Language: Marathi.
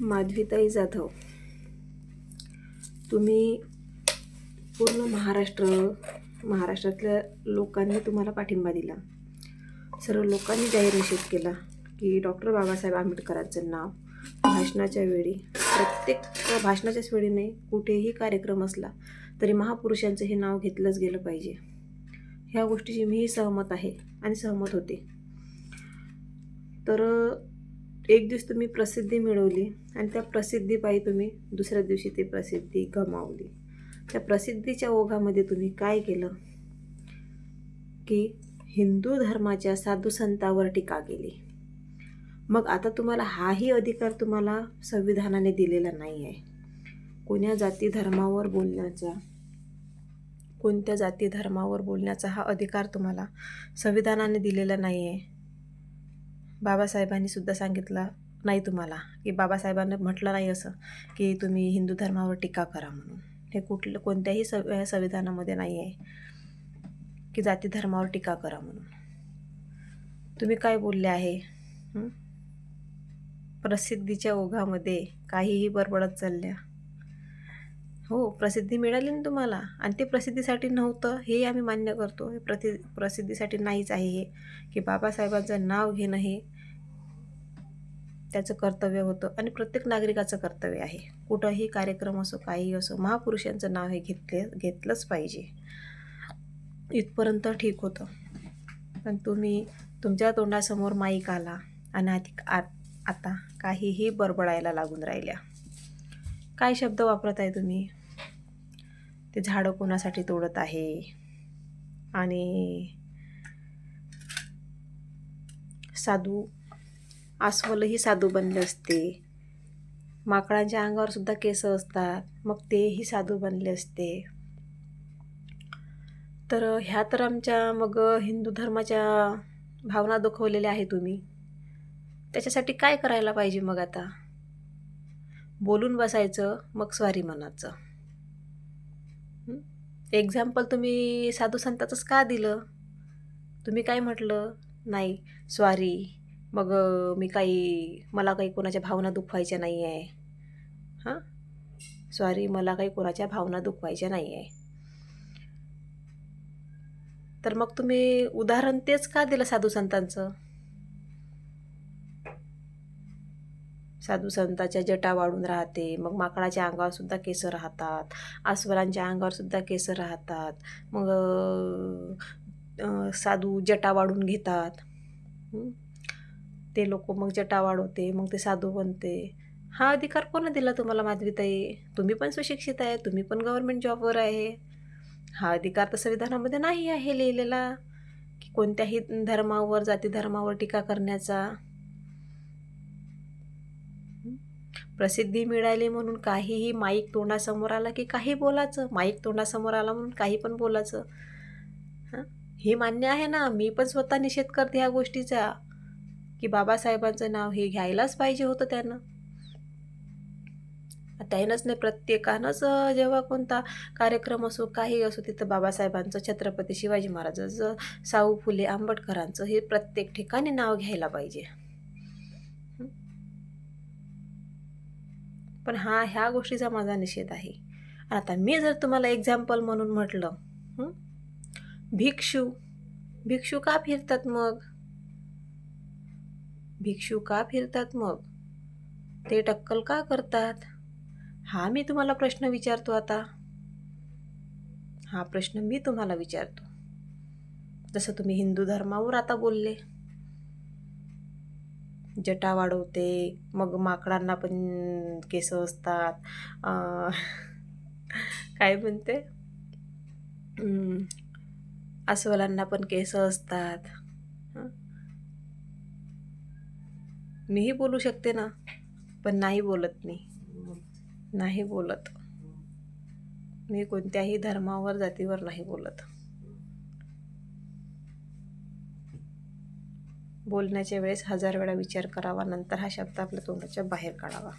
माधवीताई जाधव. तुम्ही पूर्ण महाराष्ट्र महाराष्ट्रातल्या लोकांनी तुम्हाला पाठिंबा दिला. सर्व लोकांनी जाहीर निषेध केला की डॉक्टर बाबासाहेब आंबेडकरांचं नाव भाषणाच्या वेळी प्रत्येक भाषणाच्याच वेळी नाही कुठेही कार्यक्रम असला तरी महापुरुषांचं हे नाव घेतलंच गेलं पाहिजे. ह्या गोष्टीची मीही सहमत आहे आणि सहमत होते. तर एक दिवस तुम्ही प्रसिद्धी मिळवली आणि त्या प्रसिद्धीपायी तुम्ही दुसऱ्या दिवशी ती प्रसिद्धी गमावली. त्या प्रसिद्धीच्या ओघामध्ये तुम्ही काय केलं? की हिंदू धर्माच्या साधू संतावर टीका केली. मग आता तुम्हाला हाही अधिकार तुम्हाला संविधानाने दिलेला नाही आहे कोण्या जाती धर्मावर बोलण्याचा कोणत्या जाती धर्मावर बोलण्याचा हा अधिकार तुम्हाला संविधानाने दिलेला नाही आहे बाबासाहेबांनी सुद्धा सांगितलं नाही तुम्हाला की बाबासाहेबांनी म्हटलं नाही असं की तुम्ही हिंदू धर्मावर टीका करा म्हणून. हे कुठलं कोणत्याही सव संविधानामध्ये नाही आहे की जाती धर्मावर टीका करा म्हणून. तुम्ही काय बोलले आहे? प्रसिद्धीच्या ओघामध्ये काहीही बरबडत चालल्या. हो प्रसिद्धी मिळाली ना तुम्हाला? आणि ते प्रसिद्धीसाठी नव्हतं हे आम्ही मान्य करतो. हे प्रति प्रसिद्धीसाठी नाहीच आहे हे. की बाबासाहेबांचं नाव घेणं हे त्याचं कर्तव्य होतं आणि प्रत्येक नागरिकाचं कर्तव्य आहे. कुठंही कार्यक्रम असो काही असो महापुरुषांचं नाव हे घेतले घेतलंच पाहिजे. इथपर्यंत ठीक होतं. पण तुम्ही तुमच्या तोंडासमोर माईक आला आणि अधिक आत आता काहीही बरबडायला लागून राहिल्या. काय शब्द वापरत आहे तुम्ही? ते झाडं कोणासाठी तोडत आहे? आणि साधू अस्वलही साधू बनले असते. माकडांच्या अंगावर सुद्धा केस असतात. मग तेही साधू बनले असते. तर ह्या तर आमच्या मग हिंदू धर्माच्या भावना दुखवलेल्या आहे तुम्ही. त्याच्यासाठी काय करायला पाहिजे मग आता? बोलून बसायचं मग स्वारी मनाचं. एक्झाम्पल तुम्ही साधू संताचंच का दिलं? तुम्ही काय म्हटलं? नाही स्वारी मग मी काही मला काही कोणाच्या भावना दुखवायच्या नाही आहे हां? सॉरी मला काही कोणाच्या भावना दुखवायच्या नाही आहे तर मग तुम्ही उदाहरण तेच का दिलं साधू संतांचं? साधू संताच्या जटा वाढून राहते. मग माकडाच्या अंगावर सुद्धा केस राहतात. अस्वलांच्या अंगावर सुद्धा केस राहतात. मग साधू जटा वाढून घेतात. ते लोक मग जटा वाढवते मग ते साधू बनते. हा अधिकार कोणा दिला तुम्हाला माधवीताई? तुम्ही पण सुशिक्षित आहे तुम्ही पण गव्हर्मेंट जॉबवर आहे. हा अधिकार तर संविधानामध्ये नाही आहे लिहिलेला. की कोणत्याही धर्मावर जाती धर्मावर टीका करण्याचा. प्रसिद्धी मिळाली म्हणून काहीही माईक तोंडासमोर आला की काही बोलायचं. माईक तोंडासमोर आला म्हणून काही पण बोलायचं. हां? हे मान्य आहे ना? मी पण स्वतः निषेध करते ह्या गोष्टीचा. की बाबासाहेबांचं नाव हे घ्यायलाच पाहिजे होतं त्यानं. त्यानंच नाही प्रत्येकानंच जेव्हा कोणता कार्यक्रम असो काही असो तिथं बाबासाहेबांचं छत्रपती शिवाजी महाराजांचं साऊ फुले आंबटकरांचं हे प्रत्येक ठिकाणी नाव घ्यायला पाहिजे. पण हा ह्या गोष्टीचा माझा निषेध आहे. आता मी जर तुम्हाला एक्झाम्पल म्हणून म्हटलं भिक्षू भिक्षू का फिरतात मग? भिक्षू का फिरतात मग? ते टक्कल का करतात? हा मी तुम्हाला प्रश्न विचारतो आता. हा प्रश्न मी तुम्हाला विचारतो. जसं तुम्ही हिंदू धर्मावर आता बोलले. जटा वाढवते. मग माकडांना पण केस असतात. काय म्हणते? अस्वलांना पण केस असतात. मीही बोलू शकते ना? पण नाही बोलत मी. नाही बोलत. मी कोणत्याही धर्मावर जातीवर नाही बोलत. बोलण्याच्या वेळेस हजार वेळा विचार करावा. नंतर हा शब्द आपल्या तोंडाच्या बाहेर काढावा.